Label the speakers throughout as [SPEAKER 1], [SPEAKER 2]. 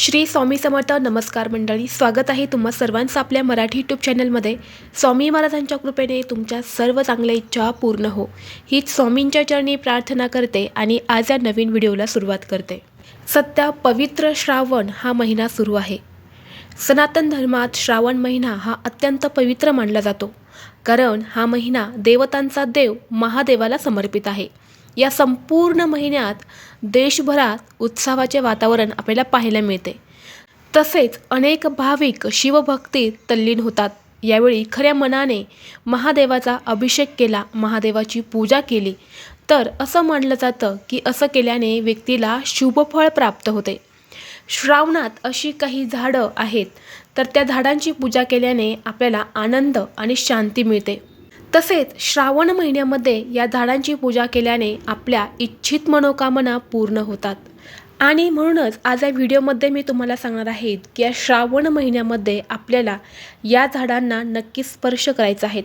[SPEAKER 1] श्री स्वामी समर्थ नमस्कार मंडळी स्वागत आहे तुम्हा सर्वांचं आपल्या मराठी यूट्यूब चॅनलमध्ये स्वामी महाराजांच्या कृपेने तुमच्या सर्व चांगल्या इच्छा पूर्ण हो. हीच स्वामींच्या चरणी प्रार्थना करते आणि आज या नवीन व्हिडिओला सुरुवात करते. सध्या पवित्र श्रावण हा महिना सुरू आहे. सनातन धर्मात श्रावण महिना हा अत्यंत पवित्र मानला जातो. कारण हा महिना देवतांचा देव महादेवाला समर्पित आहे. या संपूर्ण महिन्यात देशभरात उत्सवाचे वातावरण आपल्याला पाहायला मिळते. तसेच अनेक भाविक शिवभक्तीत तल्लीन होतात. यावेळी खऱ्या मनाने महादेवाचा अभिषेक केला महादेवाची पूजा केली. तर असं मानलं जातं की असं केल्याने व्यक्तीला शुभफळ प्राप्त होते. श्रावणात अशी काही झाडं आहेत तर त्या झाडांची पूजा केल्याने आपल्याला आनंद आणि शांती मिळते. तसेच श्रावण महिन्यामध्ये या झाडांची पूजा केल्याने आपल्या इच्छित मनोकामना पूर्ण होतात. आणि म्हणूनच आज या व्हिडिओमध्ये मी तुम्हाला सांगणार आहे की या श्रावण महिन्यामध्ये आपल्याला या झाडांना नक्की स्पर्श करायचा आहे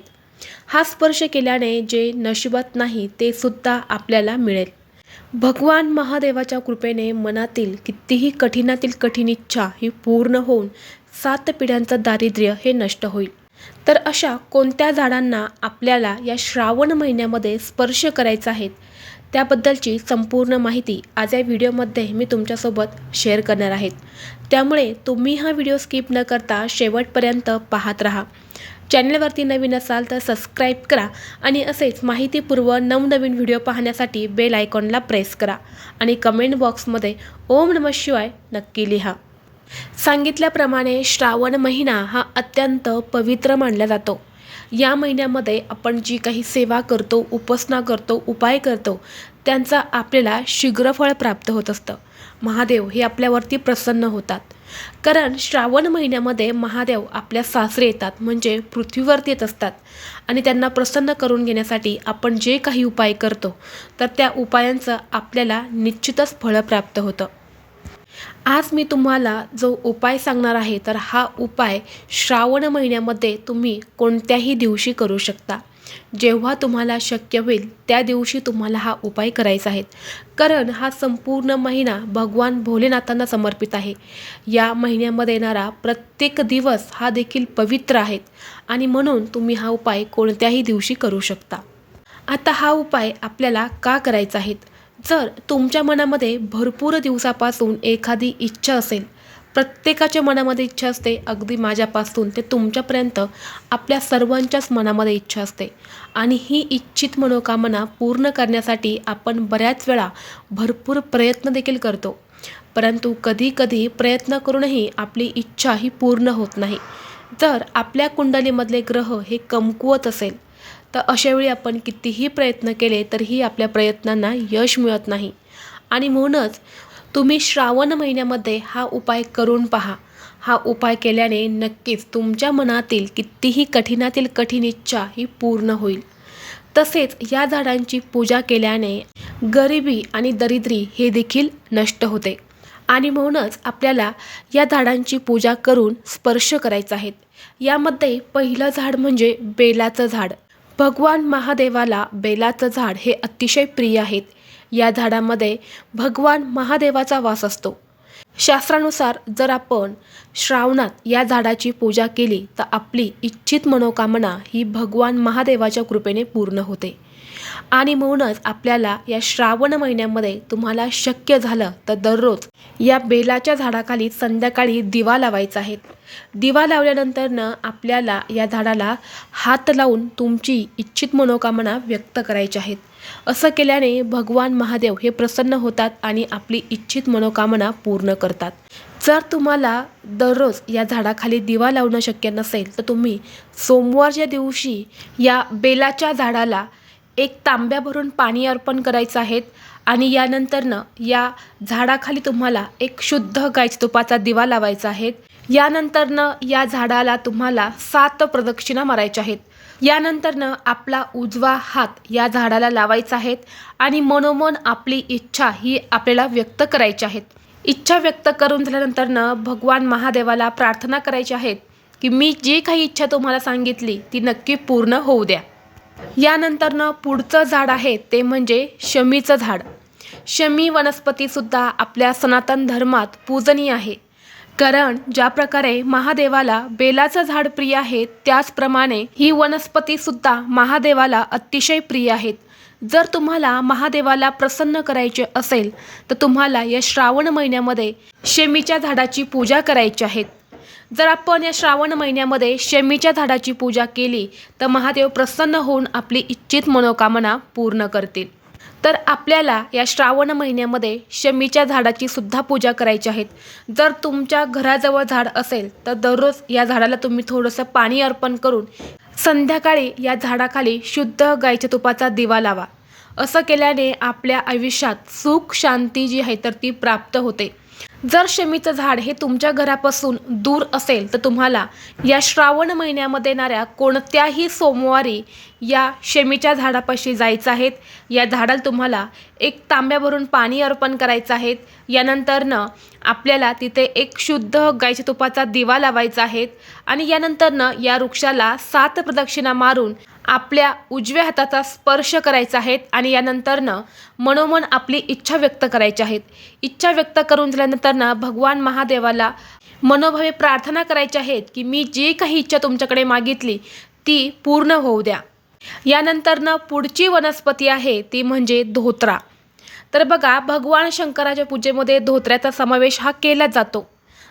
[SPEAKER 1] हा स्पर्श केल्याने जे नशिबात नाही ते सुद्धा आपल्याला मिळेल. भगवान महादेवाच्या कृपेने मनातील कितीही कठीणातील कठीण इच्छा ही पूर्ण होऊन सात पिढ्यांचं दारिद्र्य हे नष्ट होईल. तर अशा कोणत्या झाडांना आपल्याला या श्रावण महिन्यामध्ये स्पर्श करायचा आहे त्याबद्दलची संपूर्ण माहिती आज या व्हिडिओमध्ये मी तुमच्यासोबत शेअर करणार आहेत. त्यामुळे तुम्ही हा व्हिडिओ स्किप न करता शेवटपर्यंत पाहत राहा. चॅनलवरती नवीन असाल तर सबस्क्राईब करा आणि असेच माहितीपूर्व नवनवीन व्हिडिओ पाहण्यासाठी बेल आयकॉनला प्रेस करा आणि कमेंट बॉक्समध्ये ओम नम शिवाय नक्की लिहा. सांगितल्याप्रमाणे श्रावण महिना हा अत्यंत पवित्र मानला जातो. या महिन्यामध्ये आपण जी काही सेवा करतो उपासना करतो उपाय करतो त्यांचा आपल्याला शीघ्रफळ प्राप्त होत असतं. महादेव हे आपल्यावरती प्रसन्न होतात. कारण श्रावण महिन्यामध्ये महादेव आपल्या सासरे येतात म्हणजे पृथ्वीवरती येत असतात आणि त्यांना प्रसन्न करून घेण्यासाठी आपण जे काही उपाय करतो तर त्या उपायांचं आपल्याला निश्चितच फळ प्राप्त होतं. आज मी तुम्हाला जो उपाय सांगणार आहे तर हा उपाय श्रावण महिन्यामध्ये तुम्ही कोणत्याही दिवशी करू शकता. जेव्हा तुम्हाला शक्य होईल त्या दिवशी तुम्हाला हा उपाय करायचा आहे. कारण हा संपूर्ण महिना भगवान भोलेनाथांना समर्पित आहे. या महिन्यामध्ये येणारा प्रत्येक दिवस हा देखील पवित्र आहेत आणि म्हणून तुम्ही हा उपाय कोणत्याही दिवशी करू शकता. आता हा उपाय आपल्याला का करायचा आहे? जर तुमच्या मनामध्ये भरपूर दिवसापासून एखादी इच्छा असेल प्रत्येकाच्या मनामध्ये इच्छा असते अगदी माझ्यापासून ते तुमच्यापर्यंत आपल्या सर्वांच्याच मनामध्ये इच्छा असते. आणि ही इच्छित मनोकामना पूर्ण करण्यासाठी आपण बऱ्याच वेळा भरपूर प्रयत्न देखील करतो. परंतु कधीकधी प्रयत्न करूनही आपली इच्छा ही पूर्ण होत नाही. जर आपल्या कुंडलीमधले ग्रह हे कमकुवत असेल तर अशावेळी आपण कितीही प्रयत्न केले तरीही आपल्या प्रयत्नांना यश मिळत नाही. आणि म्हणूनच तुम्ही श्रावण महिन्यामध्ये हा उपाय करून पहा. हा उपाय केल्याने नक्कीच तुमच्या मनातील कितीही कठीणातील कठीण इच्छा ही पूर्ण होईल. तसेच या झाडांची पूजा केल्याने गरिबी आणि दरिद्री हे देखील नष्ट होते. आणि म्हणूनच आपल्याला या झाडांची पूजा करून स्पर्श करायचा आहे. यामध्ये पहिलं झाड म्हणजे बेलाचं झाड. भगवान महादेवाला बेलाचं झाड हे अतिशय प्रिय आहेत. या झाडामध्ये भगवान महादेवाचा वास असतो. शास्त्रानुसार जर आपण श्रावणात या झाडाची पूजा केली तर आपली इच्छित मनोकामना ही भगवान महादेवाच्या कृपेने पूर्ण होते. आणि म्हणूनच आपल्याला या श्रावण महिन्यामध्ये तुम्हाला शक्य झालं तर दररोज या बेलाच्या झाडाखाली संध्याकाळी दिवा लावायचा आहे. दिवा लावल्यानंतरनं आपल्याला या झाडाला हात लावून तुमची इच्छित मनोकामना व्यक्त करायची आहेत. असं केल्याने भगवान महादेव हे प्रसन्न होतात आणि आपली इच्छित मनोकामना पूर्ण करतात. जर तुम्हाला दररोज या झाडाखाली दिवा लावणं शक्य नसेल तर तुम्ही सोमवारच्या दिवशी या बेलाच्या झाडाला एक तांब्या भरून पाणी अर्पण करायचं आहेत आणि यानंतरनं या झाडाखाली तुम्हाला एक शुद्ध गायच तुपाचा दिवा लावायचा आहे यानंतरनं या झाडाला तुम्हाला सात प्रदक्षिणा मारायच्या आहेत. यानंतरनं आपला उजवा हात या झाडाला लावायचा आहे आणि मनोमन आपली इच्छा ही आपल्याला व्यक्त करायची आहेत. इच्छा व्यक्त करून झाल्यानंतरनं भगवान महादेवाला प्रार्थना करायची आहेत की मी जी काही इच्छा तुम्हाला सांगितली ती नक्की पूर्ण होऊ द्या. यानंतरनं पुढचं झाड आहे ते म्हणजे शमीचं झाड. शमी वनस्पतीसुद्धा आपल्या सनातन धर्मात पूजनीय आहे. कारण ज्या प्रकारे महादेवाला बेलाचं झाड प्रिय आहे त्याचप्रमाणे ही वनस्पतीसुद्धा महादेवाला अतिशय प्रिय आहेत. जर तुम्हाला महादेवाला प्रसन्न करायचे असेल तर तुम्हाला या श्रावण महिन्यामध्ये शेमीच्या झाडाची पूजा करायची आहेत जर आपण या श्रावण महिन्यामध्ये शमीच्या झाडाची पूजा केली तर महादेव प्रसन्न होऊन आपली इच्छित मनोकामना पूर्ण करतील. तर आपल्याला या श्रावण महिन्यामध्ये शमीच्या झाडाची सुद्धा पूजा करायची आहेत जर तुमच्या घराजवळ झाड असेल तर दररोज या झाडाला तुम्ही थोडंसं पाणी अर्पण करून संध्याकाळी या झाडाखाली शुद्ध गाईच्या तुपाचा दिवा लावा. असं केल्याने आपल्या आयुष्यात सुख शांती जी आहे तर ती प्राप्त होते. जर शमीचं झाड हे तुमच्या घरापासून दूर असेल तर तुम्हाला या श्रावण महिन्यामध्ये येणाऱ्या कोणत्याही सोमवारी या शमीच्या झाडापाशी जायचं आहेत या झाडाला तुम्हाला एक तांब्याभरून पाणी अर्पण करायचं आहे. यानंतरनं आपल्याला तिथे एक शुद्ध गायच्या तुपाचा दिवा लावायचा आहे. आणि यानंतरनं या वृक्षाला सात प्रदक्षिणा मारून आपल्या उजव्या हाताचा स्पर्श करायचा आहेत आणि यानंतरनं मनोमन आपली इच्छा व्यक्त करायची आहेत. इच्छा व्यक्त करून झाल्यानंतरनं भगवान महादेवाला मनोभावे प्रार्थना करायची आहेत की मी जी काही इच्छा तुमच्याकडे मागितली ती पूर्ण होऊ द्या. यानंतरनं पुढची वनस्पती आहे ती म्हणजे धोत्रा. तर बघा भगवान शंकराच्या पूजेमध्ये धोत्र्याचा समावेश हा केला जातो.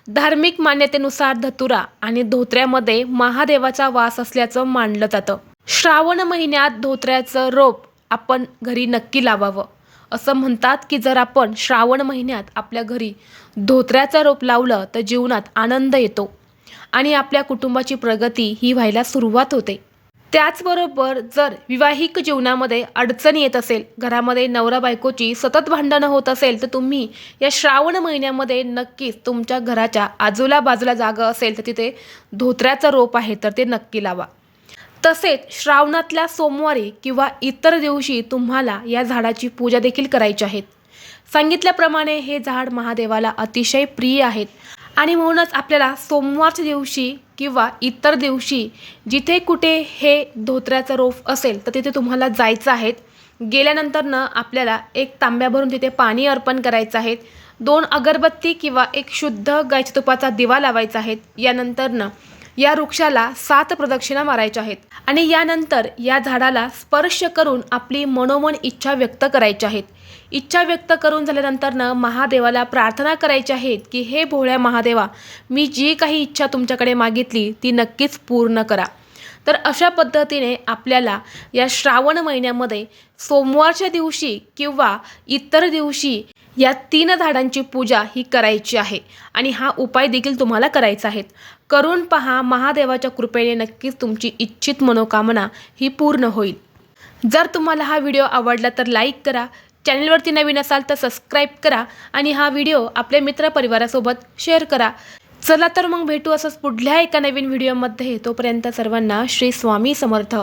[SPEAKER 1] धार्मिक मान्यतेनुसार धतुरा आणि धोत्र्यामध्ये महादेवाचा वास असल्याचं मानलं जातं. श्रावण महिन्यात धोत्र्याचं रोप आपण घरी नक्की लावावं. असं म्हणतात की जर आपण श्रावण महिन्यात आपल्या घरी धोत्र्याचं रोप लावलं तर जीवनात आनंद येतो आणि आपल्या कुटुंबाची प्रगती ही व्हायला सुरुवात होते. त्याचबरोबर जर विवाहिक जीवनामध्ये अडचण येत असेल घरामध्ये नवरा बायकोची सतत भांडणं होत असेल तर तुम्ही या श्रावण महिन्यामध्ये नक्कीच तुमच्या घराच्या आजूला बाजूला जागा असेल तर तिथे धोत्र्याचं रोप आहे तर ते नक्की लावा. तसेच श्रावणातल्या सोमवारी किंवा इतर दिवशी तुम्हाला या झाडाची पूजा देखील करायची आहेत सांगितल्याप्रमाणे हे झाड महादेवाला अतिशय प्रिय आहेत. आणि म्हणूनच आपल्याला सोमवारच्या दिवशी किंवा इतर दिवशी जिथे कुठे हे धोत्र्याचं रोफ असेल तर तिथे तुम्हाला जायचं आहे. गेल्यानंतरनं आपल्याला एक तांब्याभरून तिथे पाणी अर्पण करायचं आहे. दोन अगरबत्ती किंवा एक शुद्ध गायच्या तुपाचा दिवा लावायचा आहे. यानंतरनं या वृक्षाला सात प्रदक्षिणा मारायच्या आहेत. आणि यानंतर या झाडाला स्पर्श करून आपली मनोमन इच्छा व्यक्त करायची आहेत. इच्छा व्यक्त करून झाल्यानंतरनं महादेवाला प्रार्थना करायची आहेत की हे भोळ्या महादेवा मी जी काही इच्छा तुमच्याकडे मागितली ती नक्कीच पूर्ण करा. तर अशा पद्धतीने आपल्याला या श्रावण महिन्यामध्ये सोमवारच्या दिवशी किंवा इतर दिवशी या तीन झाडांची पूजा ही करायची आहे. आणि हा उपाय देखील तुम्हाला करायचा आहे. करून पहा महादेवाच्या कृपेने नक्कीच तुमची इच्छित मनोकामना ही पूर्ण होईल. जर तुम्हाला हा व्हिडिओ आवडला तर लाईक करा चॅनलवरती नवीन असाल तर सबस्क्राईब करा आणि हा व्हिडिओ आपल्या मित्रपरिवारासोबत शेअर करा. चला तर मग भेटू असंच पुढल्या एका नवीन व्हिडिओमध्ये. तोपर्यंत सर्वांना श्री स्वामी समर्थ.